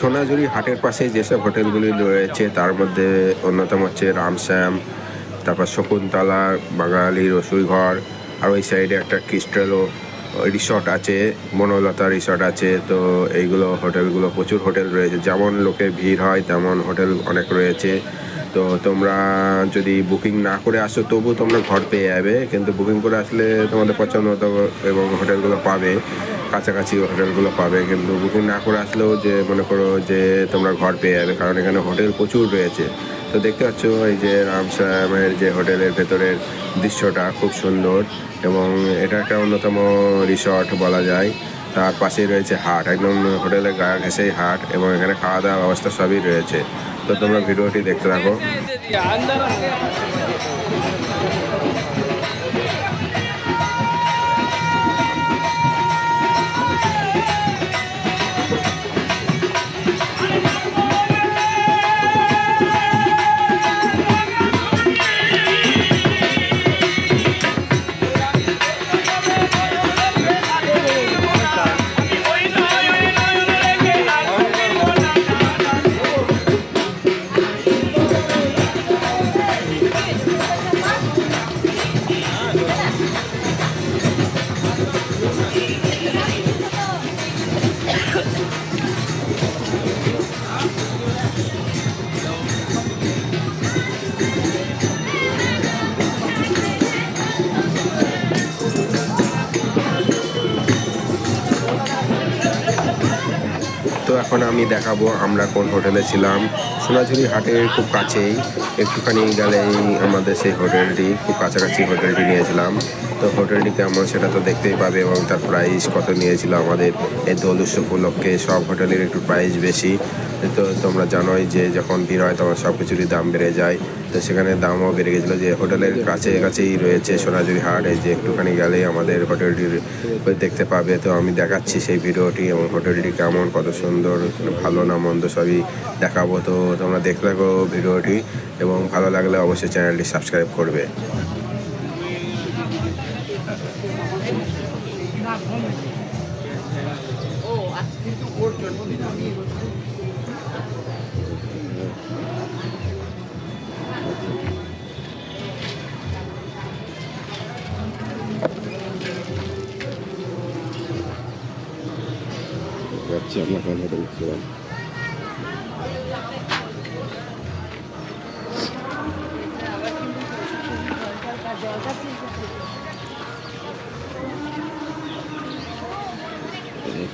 সোনাঝুরি হাটের পাশে যেসব হোটেলগুলি রয়েছে, তার মধ্যে অন্যতম হচ্ছে রামশ্যাম তারপর শকুন্তলা, বাঙালি রসুইঘর আর ওই সাইডে একটা ক্রিস্টালও রিসর্ট আছে, বনলতা রিসর্ট আছে। তো এইগুলো হোটেলগুলো প্রচুর হোটেল রয়েছে। যেমন লোকের ভিড় হয়, তেমন হোটেল অনেক রয়েছে। তো তোমরা যদি বুকিং না করে আসো তবু তোমরা ঘর পেয়ে যাবে। কিন্তু বুকিং করে আসলে তোমাদের পছন্দ মতো এবং হোটেলগুলো পাবে, কাছাকাছি হোটেলগুলো পাবে। কিন্তু বুকিং না করে আসলেও যে মনে করো যে তোমরা ঘর পেয়ে যাবে, কারণ এখানে হোটেল প্রচুর রয়েছে। তো দেখতে পাচ্ছ এই যে রামশ্যামের যে হোটেলের ভেতরের দৃশ্যটা খুব সুন্দর এবং এটা একটা অন্যতম রিসর্ট বলা যায়। তার পাশেই রয়েছে হাট, একদম হোটেলের গা ঘেসেই হাট এবং এখানে খাওয়া দাওয়া ব্যবস্থা সবই রয়েছে। তো তোমরা ভিডিওটি দেখতে থাকো। তো এখন আমি দেখাবো আমরা কোন হোটেলে ছিলাম। সোনাঝুরি হাটের খুব কাছেই। একটুখানি গেলেই আমাদের সেই হোটেলটি, খুব কাছাকাছি হোটেলটি নিয়েছিলাম। তো হোটেলটি কেমন সেটা তো দেখতেই পাবে এবং তার প্রাইস কত নিয়েছিল আমাদের। এই দোল উৎসব উপলক্ষে সব হোটেলের একটু প্রাইস বেশি। তো তোমরা জানোই যে যখন ভিড় হয় তখন সব কিছুরই দাম বেড়ে যায়। তো সেখানে দামও বেড়ে গেছিল যে হোটেলের কাছে কাছেই রয়েছে সোনাঝুরি হাট। যে একটুখানি গেলেই আমাদের হোটেলটির দেখতে পাবে। তো আমি দেখাচ্ছি সেই ভিডিওটি এবং হোটেলটি কেমন, কত সুন্দর, ভালো না মন্দ সবই দেখাবো। তো তোমরা দেখতে থাকো ভিডিওটি এবং ভালো লাগলে অবশ্যই চ্যানেলটি সাবস্ক্রাইব করবে। যাচ্ছি আমরা কোন হোটেল ছিলাম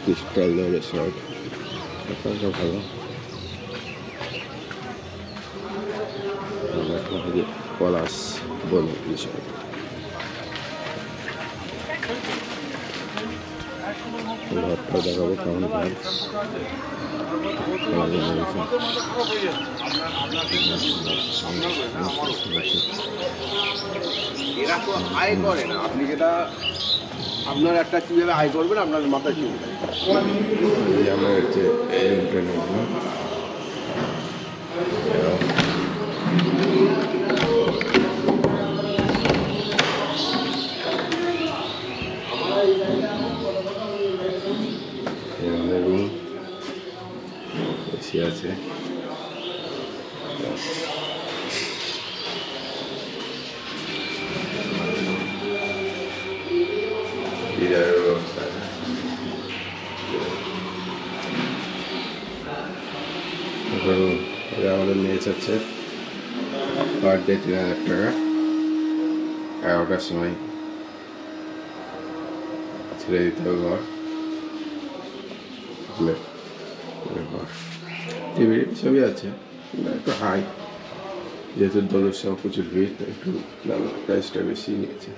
ক্রিস্টাল রিসর্ট আপনার ভালো। পলাশ বন রিসর্ট ঘরটা দেখাবো কেমন ঘর এরা তো আয় করে না। আপনি যেটা আপনার একটা কীভাবে আয় করবেন আপনার মাথা কি হচ্ছে এসি আছে। বিরিয়ানির ব্যবস্থা আছে। আমাদের মেয়ে চাচ্ছে পার ডে তিন হাজার টাকা। এগারোটার সময় ছেড়ে দিতে হবে ঘর। ঘর। টিভি সবই আছে একটু হাই যেহেতু দলের সব প্রচুর ভিড় একটু প্রাইসটা বেশি নিয়েছে।